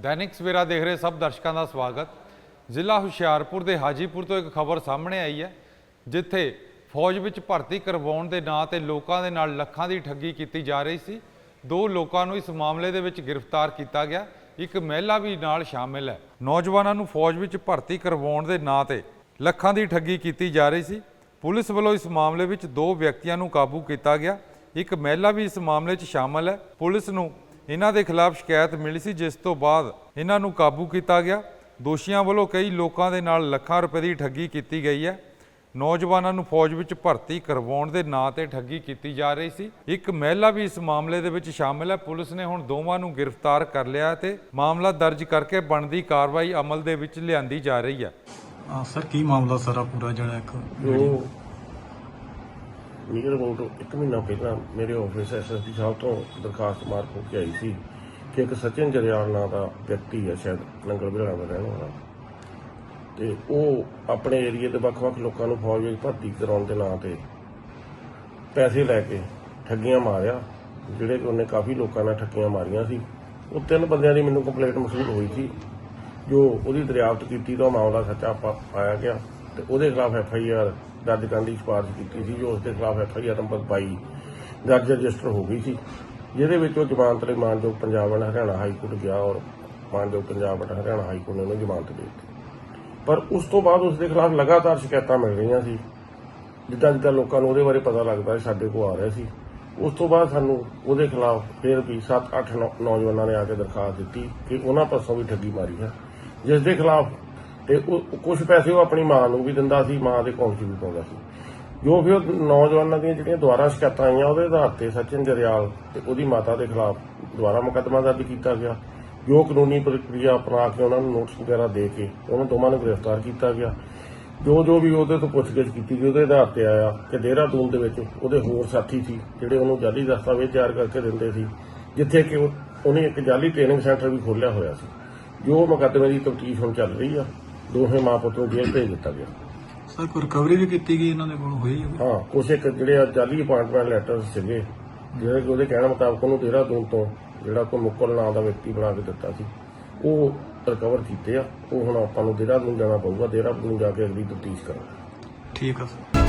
ਦੈਨਿਕ ਸਵੇਰਾ ਦੇਖ ਰਹੇ ਸਭ ਦਰਸ਼ਕਾਂ ਦਾ ਸਵਾਗਤ। ਜ਼ਿਲ੍ਹਾ ਹੁਸ਼ਿਆਰਪੁਰ ਦੇ ਹਾਜੀਪੁਰ ਤੋਂ ਇੱਕ ਖਬਰ ਸਾਹਮਣੇ ਆਈ ਹੈ, ਜਿੱਥੇ ਫੌਜ ਵਿੱਚ ਭਰਤੀ ਕਰਵਾਉਣ ਦੇ ਨਾਂ ਤੇ ਲੋਕਾਂ ਦੇ ਨਾਲ ਲੱਖਾਂ ਦੀ ਠੱਗੀ ਕੀਤੀ ਜਾ ਰਹੀ ਸੀ। ਦੋ ਲੋਕਾਂ ਨੂੰ ਇਸ ਮਾਮਲੇ ਦੇ ਵਿੱਚ ਗ੍ਰਿਫਤਾਰ ਕੀਤਾ ਗਿਆ। ਇੱਕ ਮਹਿਲਾ ਵੀ ਨਾਲ ਸ਼ਾਮਿਲ ਹੈ। ਨੌਜਵਾਨਾਂ ਨੂੰ ਫੌਜ ਵਿੱਚ ਭਰਤੀ ਕਰਵਾਉਣ ਦੇ ਨਾਂ ਤੇ ਲੱਖਾਂ ਦੀ ਠੱਗੀ ਕੀਤੀ ਜਾ ਰਹੀ ਸੀ। ਪੁਲਿਸ ਵੱਲੋਂ ਇਸ ਮਾਮਲੇ ਵਿੱਚ ਦੋ ਵਿਅਕਤੀਆਂ ਨੂੰ ਕਾਬੂ ਕੀਤਾ ਗਿਆ। ਇੱਕ ਮਹਿਲਾ ਵੀ ਇਸ ਮਾਮਲੇ 'ਚ ਸ਼ਾਮਲ ਹੈ। ਪੁਲਿਸ ਨੂੰ ਇਹਨਾਂ ਦੇ ਖਿਲਾਫ ਸ਼ਿਕਾਇਤ ਮਿਲੀ ਸੀ ਜਿਸ ਤੋਂ ਬਾਅਦ ਇਹਨਾਂ ਨੂੰ ਕਾਬੂ ਕੀਤਾ ਗਿਆ। ਦੋਸ਼ੀਆਂ ਵੱਲੋਂ ਕਈ ਲੋਕਾਂ ਦੇ ਨਾਲ ਲੱਖਾਂ ਰੁਪਏ ਦੀ ਠੱਗੀ ਕੀਤੀ ਗਈ ਹੈ। ਨੌਜਵਾਨਾਂ ਨੂੰ ਫੌਜ ਵਿੱਚ ਭਰਤੀ ਕਰਵਾਉਣ ਦੇ ਨਾਂ ਤੇ ਠੱਗੀ ਕੀਤੀ ਜਾ ਰਹੀ ਸੀ। ਇੱਕ ਮਹਿਲਾ ਵੀ ਇਸ ਮਾਮਲੇ ਦੇ ਵਿੱਚ ਸ਼ਾਮਲ ਹੈ। ਪੁਲਿਸ ਨੇ ਹੁਣ ਦੋਵਾਂ ਨੂੰ ਗ੍ਰਿਫਤਾਰ ਕਰ ਲਿਆ ਤੇ ਮਾਮਲਾ ਦਰਜ ਕਰਕੇ ਬਣਦੀ ਕਾਰਵਾਈ ਅਮਲ ਦੇ ਵਿੱਚ ਲਿਆਂਦੀ ਜਾ ਰਹੀ ਹੈ। ਹਾਂ ਸਰ ਕੀ ਮਾਮਲਾ ਸਾਰਾ ਪੂਰਾ ਜਿਹੜਾ ਇੱਕ ਜੋ ਨੀਅਰ ਅਬਾਊਟ ਇੱਕ ਮਹੀਨਾ ਪਹਿਲਾਂ ਮੇਰੇ ਆਫਿਸ ਐਸਐਸਪੀ ਸਾਹਿਬ ਤੋਂ ਦਰਖਾਸਤ ਮਾਰਕ ਹੋ ਕੇ ਆਈ ਸੀ ਕਿ ਇੱਕ ਸਚਿਨ ਜਰਿਆਲ ਨਾਂ ਦਾ ਵਿਅਕਤੀ ਹੈ, ਸ਼ਾਇਦ ਨੰਗਲ ਬਿਹਾਰ ਦਾ ਰਹਿਣ ਵਾਲਾ। ਤੇ ਉਹ ਆਪਣੇ ਏਰੀਏ ਦੇ ਵੱਖ-ਵੱਖ ਲੋਕਾਂ ਨੂੰ ਫੌਜ ਵਿੱਚ ਭਰਤੀ ਕਰਾਉਣ ਦੇ ਨਾਂ ਤੇ ਪੈਸੇ ਲੈ ਕੇ ਠੱਗੀਆਂ ਮਾਰਿਆ, ਜਿਹੜੇ ਕਿ ਉਹਨੇ ਕਾਫੀ ਲੋਕਾਂ ਨਾਲ ਠੱਗੀਆਂ ਮਾਰੀਆਂ ਸੀ। ਉਹ ਤਿੰਨ ਬੰਦਿਆਂ ਦੀ ਮੈਨੂੰ ਕੰਪਲੇਂਟ ਮਸੂਲ ਹੋਈ ਸੀ, ਜੋ ਉਹਦੀ ਦਰਿਆਫਤ ਕੀਤੀ ਤਾਂ ਉਹ ਮਾਮਲਾ ਸੱਚਾ ਪਾ- ਪਾਇਆ ਗਿਆ ਤੇ ਉਹਦੇ ਖਿਲਾਫ ਐਫ ਆਈ ਆਰ ਦਰਜ ਕਰਨ ਦੀ ਸਿਫਾਰਿਸ਼ ਕੀਤੀ ਸੀ, ਜੋ ਉਸ ਦੇ ਖਿਲਾਫ ਐਫ ਆਈ ਆਰ ਨੰਬਰ 22 ਦਰਜ ਰਜਿਸਟਰ ਹੋ ਗਈ ਸੀ, ਜਿਹਦੇ ਵਿੱਚ ਉਹ ਜ਼ਮਾਨਤ ਲਈ ਮਾਨਯੋਗ Punjab and Haryana high court ਗਿਆ ਔਰ ਮਾਨਯੋਗ Punjab and Haryana high court ਨੇ ਉਹਨੂੰ ਜ਼ਮਾਨਤ ਦੇ ਦਿੱਤੀ। ਪਰ ਉਸ ਤੋਂ ਬਾਅਦ ਉਸ ਦੇ ਖਿਲਾਫ ਲਗਾਤਾਰ ਸ਼ਿਕਾਇਤਾਂ ਮਿਲ ਰਹੀਆਂ ਸੀ, ਜਿੱਦਾਂ ਜਿੱਦਾਂ ਲੋਕਾਂ ਨੂੰ ਉਹਦੇ ਬਾਰੇ ਪਤਾ ਲੱਗਦਾ ਸੀ, ਸਾਡੇ ਕੋਲ ਆ ਰਿਹਾ ਸੀ। ਉਸ ਤੋਂ ਬਾਅਦ ਸਾਨੂੰ ਉਹਦੇ ਖਿਲਾਫ ਫਿਰ ਵੀ 7-8 ਨੌਜਵਾਨਾਂ ਨੇ ਆ ਕੇ ਦਰਖਾਸਤ ਦਿੱਤੀ ਕਿ ਉਹਨਾਂ ਪਾਸੋਂ ਵੀ ਠੱਗੀ ਮਾਰੀ ਹੈ ਜਿਸ ਦੇ ਖਿਲਾਫ ਤੇ ਕੁਝ ਪੈਸੇ ਉਹ ਆਪਣੀ ਮਾਂ ਨੂੰ ਵੀ ਦਿੰਦਾ ਸੀ, ਮਾਂ ਦੇ ਅਕਾਊਂਟ 'ਚ ਵੀ ਪਾਉਂਦਾ ਸੀ। ਜੋ ਫਿਰ ਨੌਜਵਾਨਾਂ ਦੀਆਂ ਜਿਹੜੀਆਂ ਦੁਆਰਾ ਸ਼ਿਕਾਇਤਾਂ ਆਈਆਂ, ਉਹਦੇ ਆਧਾਰ ਤੇ ਸਚਿਨ ਜਰਿਆਲ ਤੇ ਉਹਦੀ ਮਾਤਾ ਦੇ ਖਿਲਾਫ ਦੁਬਾਰਾ ਮੁਕੱਦਮਾ ਦਰਜ ਕੀਤਾ ਗਿਆ। ਜੋ ਕਾਨੂੰਨੀ ਪ੍ਰਕਿਰਿਆ ਅਪਣਾ ਕੇ ਉਹਨਾਂ ਨੂੰ ਨੋਟਿਸ ਵਗੈਰਾ ਦੇ ਕੇ ਉਹਨਾਂ ਦੋਵਾਂ ਨੂੰ ਗ੍ਰਿਫਤਾਰ ਕੀਤਾ ਗਿਆ। ਜੋ ਜੋ ਵੀ ਉਹਦੇ ਤੋਂ ਪੁੱਛਗਿੱਛ ਕੀਤੀ ਗਈ, ਉਹਦੇ ਆਧਾਰ ਤੇ ਆਇਆ ਕਿ ਦੇਹਰਾਦੂਨ ਦੇ ਵਿੱਚ ਉਹਦੇ ਹੋਰ ਸਾਥੀ ਸੀ, ਜਿਹੜੇ ਉਹਨੂੰ ਜਾਲੀ ਦਸਤਾਵੇਜ਼ ਤਿਆਰ ਕਰਕੇ ਦਿੰਦੇ ਸੀ, ਜਿੱਥੇ ਕਿ ਉਹਨੇ ਇੱਕ ਜਾਲੀ ਟ੍ਰੇਨਿੰਗ ਸੈਂਟਰ ਵੀ ਖੋਲ੍ਹਿਆ ਹੋਇਆ ਸੀ। ਜੋ ਮੁਕੱਦਮੇ ਦੀ ਤਫਤੀਸ਼ ਹੁਣ ਚੱਲ ਰਹੀ ਆ। ਦੋਹੇ ਮਾਂ ਪੁੱਤ ਜੇਲ੍ਹ ਭੇਜ ਦਿੱਤਾ ਗਿਆ। ਸਰ ਕੋਈ ਰਿਕਵਰੀ ਵੀ ਕੀਤੀ ਗਈ ਇਹਨਾਂ ਦੇ ਕੋਲ? ਹੋਈ ਹੈ ਹਾਂ ਕੁਛ ਇੱਕ ਜਿਹੜੇ ਆ ਜਾਲੀ ਅਪਾਰਟਮੈਂਟ ਲੈਟਰ ਸੀਗੇ ਜਿਹੜੇ ਕਿ ਉਹਦੇ ਕਹਿਣ ਮੁਤਾਬਕ ਉਹਨੂੰ ਤੇਰਾ ਦੂਨ ਤੋਂ ਜਿਹੜਾ ਕੋਈ ਮੁਕਲ ਨਾਂ ਦਾ ਵਿਅਕਤੀ ਬਣਾ ਕੇ ਦਿੱਤਾ ਸੀ ਉਹ ਰਿਕਵਰ ਕੀਤੇ ਆ। ਉਹ ਹੁਣ ਆਪਾਂ ਨੂੰ ਦੇਰਾ ਨੂੰ ਜਾਣਾ ਪਊਗਾ ਦੇਰਾ ਨੂੰ ਜਾ ਕੇ ਅਗਲੀ ਤਫਤੀਸ਼ ਕਰਾਂਗੇ। ਠੀਕ ਆ ਸਰ।